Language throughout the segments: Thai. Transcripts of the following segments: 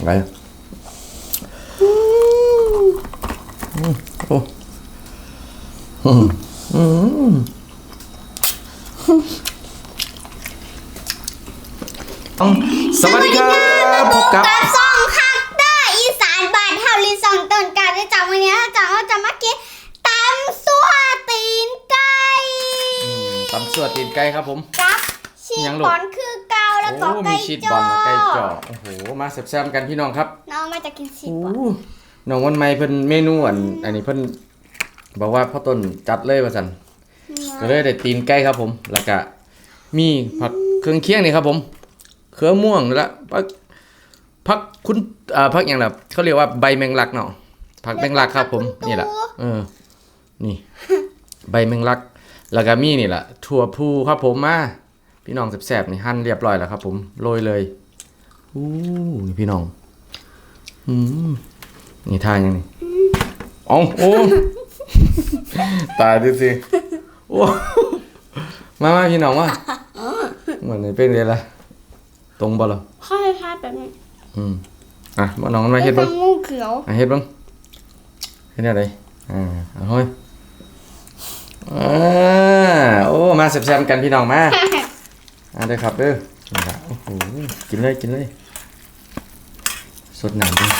อะไรอืมโอ้อืมอืมอืมสวัสดีครับพบกับกับซองคักเตอร์อีสานบ้านเฮาลินซองต้นการได้จากวันนี้เราจะเราจะมากินตำซั่วตีนไก่ตำสวดตีนไก่ครับผมกับชียังสลูกบอลคือเกา แล้วก็โอ้ไก่มีชีสจบออลกับไก่จ่อโอ้โหมาแซ่บๆกันพี่น้องครับน้องมาจะกินชีสโอ้บอลน้องวันใหม่เพิ่นเมนูอันอันนี้เพิ่นบอกว่าพ่อต้นจัดเลยว่าซั่นก็เลยได้ตีนไก่ครับผม แล้วก็มีผักเครื่องเคียงนี่ครับผมเครือม่วงและผักผักคุณอ่าผักอย่างล่ะเขาเรียกว่าใบแมงลักเนาะผักแมงลักครับ ผมนี่แหละเออนี่ ใบแมงลัก แล้วก็มีนี่แหละถั่วพูครับผมมา พี่น้องแซ่บๆนี่หั่นเรียบร้อยแล้วครับผมโรยเลยอู้นี่พี่น้องอืมนี่ทานยังนี่เอ๋อโอ้ตายดิสิโอ้มามาพี่น้องมาเหมือนเป็นไงล่ะตรงบ่ล่ะข้าวทาแบบนี้อืมอะมาน้องมาเฮ็ดเป็เบ้างนงูเขียวอะเฮ็ดเบ้างเฮ็ดอะไรอ่าเอาเฮ้ยอ่าโอ้มาแซ่บๆกันพี่น้องมา อะเด้อครับเด้อนี่ล่ะโอ้โหกินเลยกินเลยสดน้ำด้วย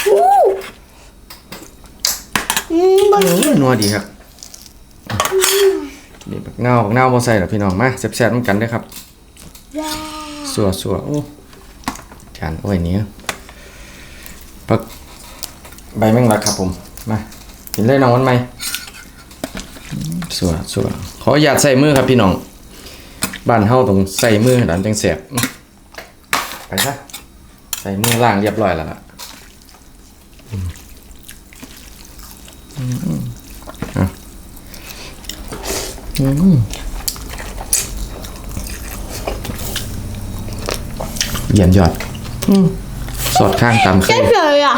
อืมบนโอ้ยนัวดีครับนี่บักเงาบักเงาบ่ใส่หรอกพี่น้องมาแซ่บๆน้ำกันเด้อครับว้าวสัวสัวโอ้จานโอ้ยนี้ผักใบแมงลักครับผมมากินเลยน้องวันใหม่สัวสัวขออนุญาตใส่มือครับพี่น้อง บ้านเฮาต้องใส่มือดันจังแสบไปซะใส่มือล่างเรียบร้อยแล้วล่ะอืมอืมอะอืมเยี่ยมยอดอืมสอดข้างตำเคเจ๊ยเลยอะ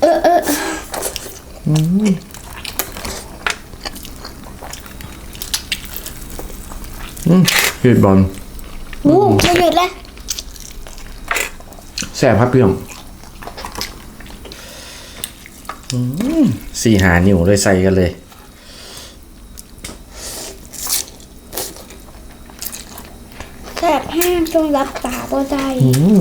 เออเอออืมยืดบอลวู้ไม่หยุดเลยแซ่บครับพี่น้องอืมสี่หานิ้วเลยใส่กันเลยแสบแห้งจนรับตาบ่ได้อืม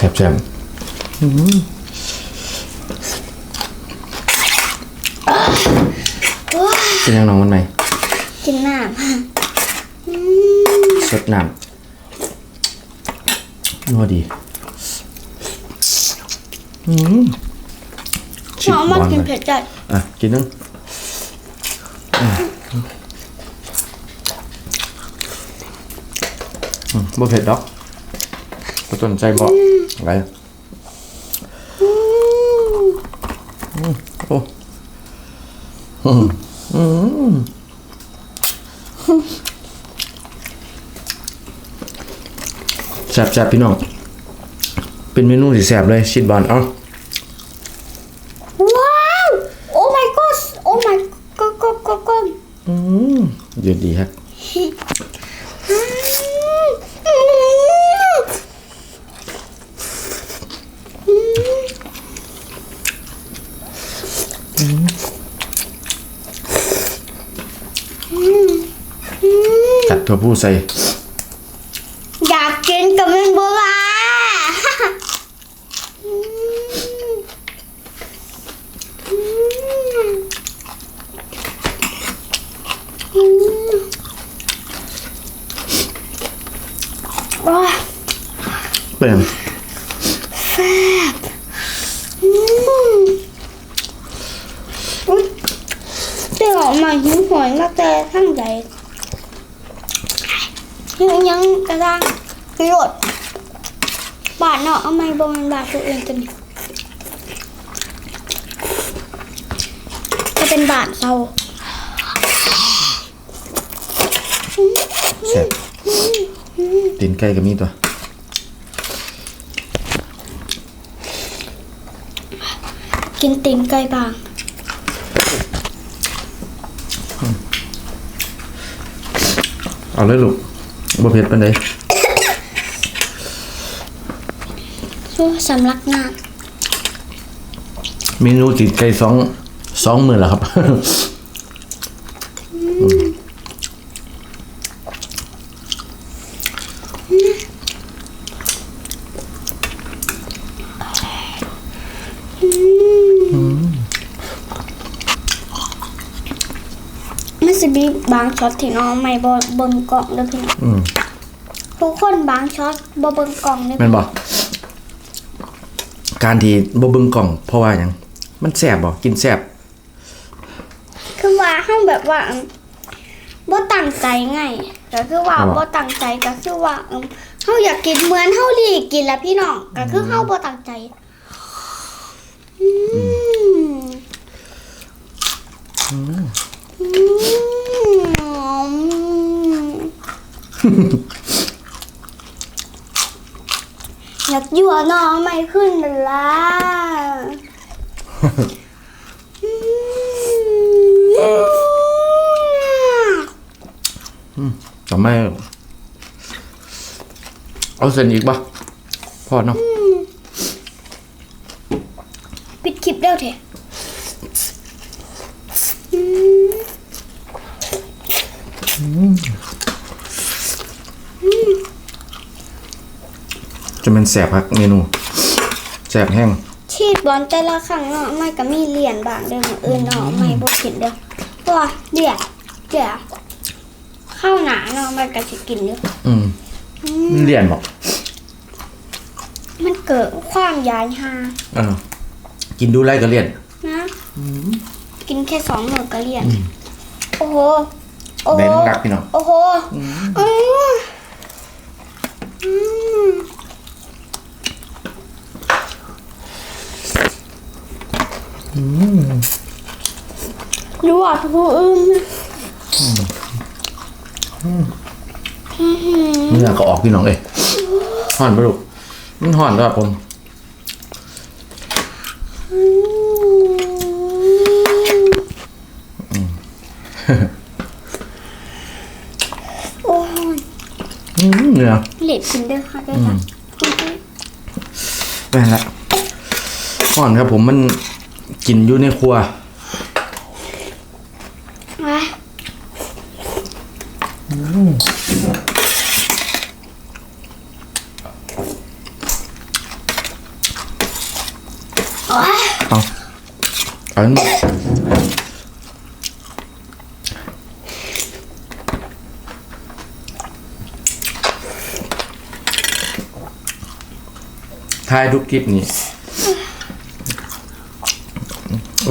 แซ่บแซ่บอืมเป็นยังน้องมันไหมกินน้ำอืมสดน้ำนัวดีอืมหมอมากินเลยเผ็ดจัดอะ กินนึงอืมอืมบ่เผ็ดดอกบ่สนใจบ่อะไรโอ้อืมอืมแซ่บแซ่บพี่น้อง เป็นเมนูที่แซ่บเลยชิดบอลเอ้าว้าว โอ้ my god โอ้ my god god god god อืมเยืดดีครับ อืมอืมอืม จัดถั่ว ผู้ใส่ อยากกินกับมันบัวอืมอืมอืมว้าเป็น แซ่บอืมอุ๊ยเดี๋ยวออกมาหิวหอยมาแต่ทั้งใหญ่ ยังยังกระด้างประโยชน์บาทเนาะเอาไม่บ่แมันบาทตัวเองกันจะเป็นบาทเราแซ่บอืมตีนไก่ก็มีตัวกินตีนไก่บางเอาเลยลูก บ่เผ็ดปานใดสู้สำลักหน้าเมนูตีนไก่สองสองมื้อแล้วครับ มันสิมีบาง ช็อตที่น้องไม่บ่เบิ่งกล่องเด้อพี่น้องอืมทุกคนบางช็อตบ่เบิ่งกล่องเด้อแม่นบ่การที่บ่เบิ่งกล่อง เพราะว่าหยังมันแซ่บบ่กินแซ่บคือว่าเฮาแบบว่าอืมบ่ตั้งใจไงก็คือว่าบ่ตั้งใจก็คือว่าอืมเฮาอยากกินเหมือนเฮาหลีกกินแล้วพี่น้องก็คือเฮาบ่ตั้งใจอืม อยากยั่วน้องไม่ขึ้นเลยล่ะทำไมเอาเส้นอีกปะพอเนาะ ปิดคลิปเร็วเถอะ จะเป็นแซ่บครับเมนูแซ่บแห้งชีดบอลแต่ละครั้งเนาะไม่ก็มีเหรียญบางเด้อมื้ออื่นเนาะไม่บ่กินเด้อเพราะว่าเหรียญเดี๋ยวข้าวหนาเนาะมันก็สิกินอยู่อืมมันเลี่ยนบ่มันเกิดความยายฮาเออกินดูไรก็เลี่ยน นะกินแค่สองมื้อก็เหรียญโอ้โหโอ้โหได้น้ำหนักพี่น้อง โอ้โหอืมอืม รู้ว่าผู้อื่นเนื้อก็ออกพี่น้องเอ้ยห่อนปะลูกมันห่อนครับผมเนื้อเหล็กกินด้อค่ะเด้ค่ะแม่นละห่อนครับผมมัน กินอยู่ในครัวไปโอ้ยเอาเอาอันนี้ถ่ายทุกคลิปนี่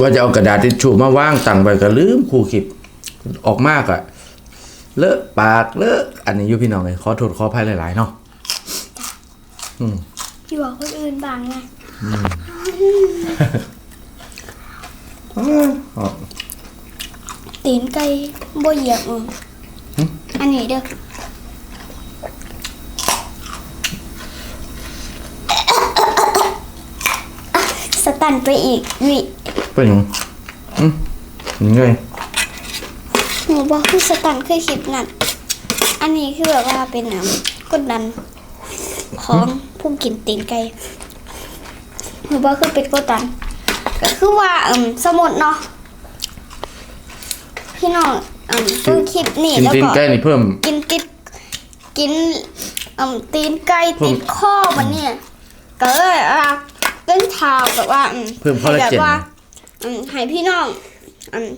ว่าจะเอากระดาษทิชชู่มาว่างตั้งไว้ก็ลืมคู่คลิปออกมากอะเลอะปากเลอะอันนี้อยู่พี่น้องเลยขอโทษขออภัยหลาย ๆ เนาะอยู่กับคนอื่นบางไงอ๋อตีนไก่บ่เหยียบอืมอันนี้เด้อสตันไปอีกวิ เป็นหยังอืมยังไงหนูบอกคือสตันคือคลิปนั้นอันนี้คือแบบว่าเป็นอะกดดันของผู้กินตีนไก่หนูบอกคือเป็นกดดันก็คือว่าอืมสมุดเนาะพี่น้องอืมดูคลิปนี่กินแล้วตีนก็ ไก่นี่เพิ่ม กินติดกินอืมตีนไก่เพิ่ติมดข้อมันเนี่ยก็เลยอะเต้นเท้าแบบว่าอืมเพิ่มคอลลาเจน แบบว่า อืมให้พี่น้องอืม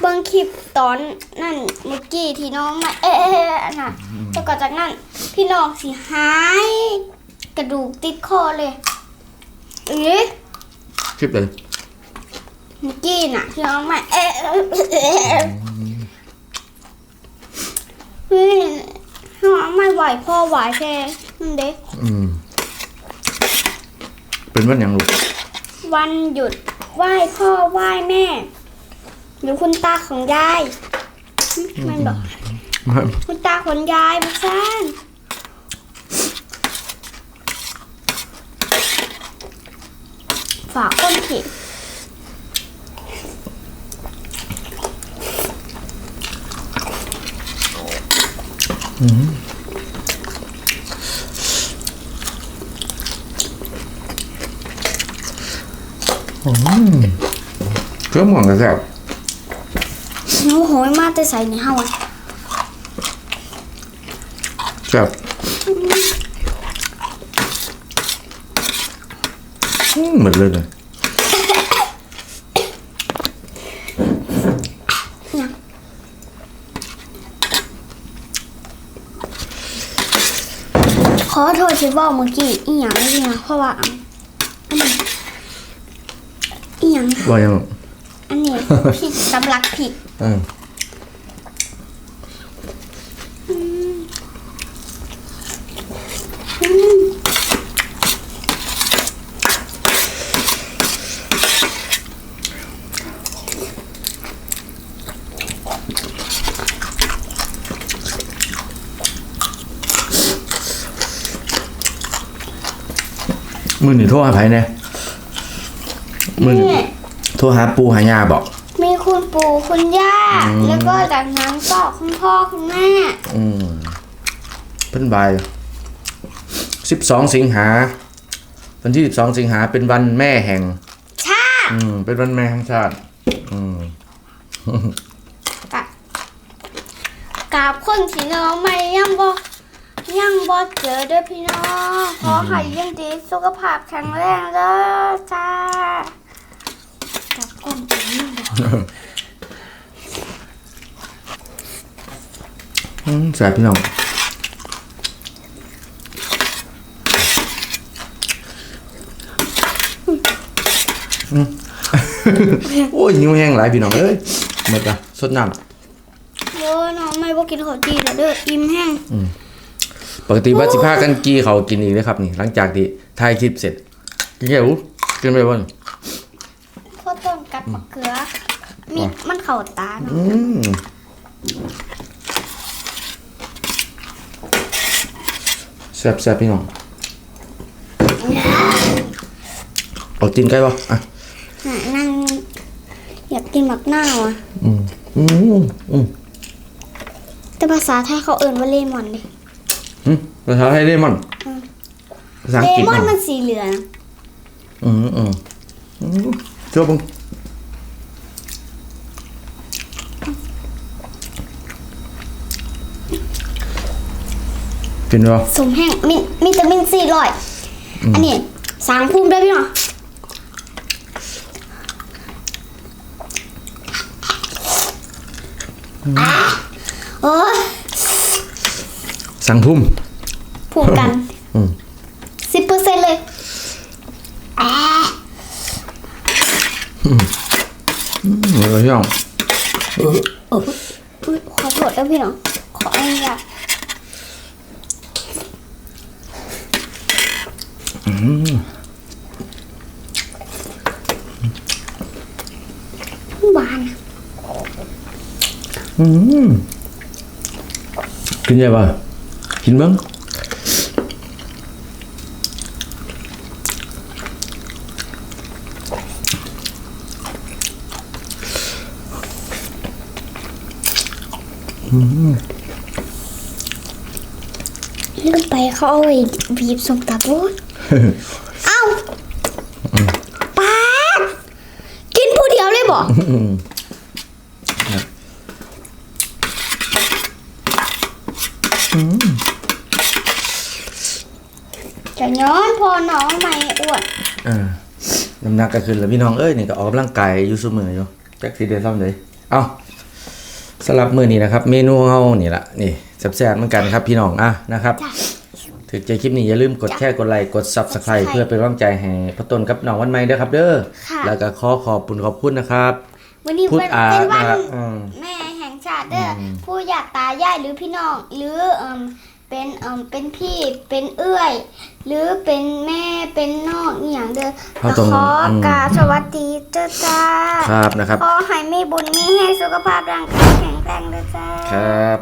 เบิ่งคลิปตอนนั่นเมื่อกี้ที่น้องมาเอ๊ะน่ะแล้วก็จากนั้นพี่น้องสิหาย กระดูกติดคอเลยเอ๊ะคลิปเลยเมื่อกี้น่ะที่น้องมาเอ๊ะเฮ้ยน้องไม่ไหวพ่อไหวแค่นั่นเด็กอืม เป็นวันหยังลูกวันหยุด ไหว้พ่อไหว้แม่ หรือคุณตาของยายมันบอกคุณตาของยายมาสร้างฝากคนผิดอืม รื่องหม่องกระแซบหนูโหยมาแต่ใส่ในเฮาอะแซ่บอืมหมดเลยเลยขอโทษที่บอกเมื่อกี้อีหยังไม่เนี่ยเพราะว่าอันอันนี้อีหยังว่ายังอันนี้ ผิดสำลักผิดเออมือนี่โทรหาไผเนี่ยมือนี่นี่โทรหาปูหายาบอกมีคุณ ปู่คุณย่าแล้วก็จากนั้นก็คุณพ่อคุณแม่อืมเพิ่นบายสิบสองสิงหา วันที่สิบสองสิงหาเป็นวันแม่แห่ง ชาติอืม เป็นวันแม่แห่งชาติ อืม กับกราบคนสีน้องไม่ยังบ่ยังบ่เจอเด้วยพี่น้องขอให้ยังดีสุขภาพแข็งแรงเด้อจ้ากับคนเป็นนี่บ่อืม แสบพี่น้องอืมโอ้ยนิ้วแห้งหลายพี่น้องเอ้ยหมดละสดน้โอ้น้องไม่บ่กินข้าวจีแล้วเด้ออิ่มแห้งำปกติว่าสิพากันกี้เขากินอีกเลยครับนี่ หลังจากที่ถ่ายคลิปเสร็จกินแก้วกินไปบ่นข้าวต้มกับมะเขือมีมันเข้าตาเนาะ อืม แซ่บแซ่บพี่น้อง เอาตีนไก่ป่ะอะน่ะนั่งอยากกินหมักหน้าวอะ อืมอืมอืมแต่ภาษาไทยเขาเอิ่นว่าเลมอนดิอืมภาษาไทยเลมอนภาษาอัเลงกฤษมอนเนาะมันสีเหลือง อืมอืมอืมเจ้าบัง กินป่ะสมแห้งมีมีแต่มินสี่ร้อยอันนี้สางภูมิด้วยพี่เนาะเออสังพุ่มผูกกันอืมสิบเปอร์เซ็นต์เลยอ่าอืมเดี๋ยวพี่น้องอุ๊ยขอโทษแล้วพี่เนาะขออนุญาต หวานอืมกินยังป่ะกินบ้างๆลืมไปเขาเอาไว้บีบส่งตาบูด เอ้าป้าดกินผู้เดียวเลยบอกจะย้อนพอน้องไม่อ้วนอ่าน้ำหนักก็ขึ้นแล้วพี่น้องเอ้ยนี่ก็ออกกำลังกายอยู่เสมออยู่จักสีเดือนซ้ำเลยเอาสำหรับมื้อนี้นะครับ เมนูเฮานี่ล่ะนี่แซ่บๆเหมือนกันครับพี่น้องอะนะครับ จ้ะ ถึงใจคลิปนี้อย่าลืมกดแชร์กดไลค์กด Subscribe เพื่อเป็นกำลังใจให้พ่อต้นกับน้องวันใหม่ด้วยครับ เด้อค่ะแล้วก็ขอขอบคุณขอบคุณนะครับวันนี้พูดเป็นอาเป็นวันะนครับอืม แม่แห่งชาติเด้ออผู้อยากตายายหรือพี่น้อง หรือเอ่มเป็นเอ่มเป็นพี่เป็นเอื้อย หรือเป็นแม่เป็นน้องอหย่างเด้อพ่อตรงขออมกราบสวัสดีเจ้าจ้าครับนะครับ ขอให้มีบุญมีให้สุขภาพร่างกายแข็งแรงเด้อจ้า ครับ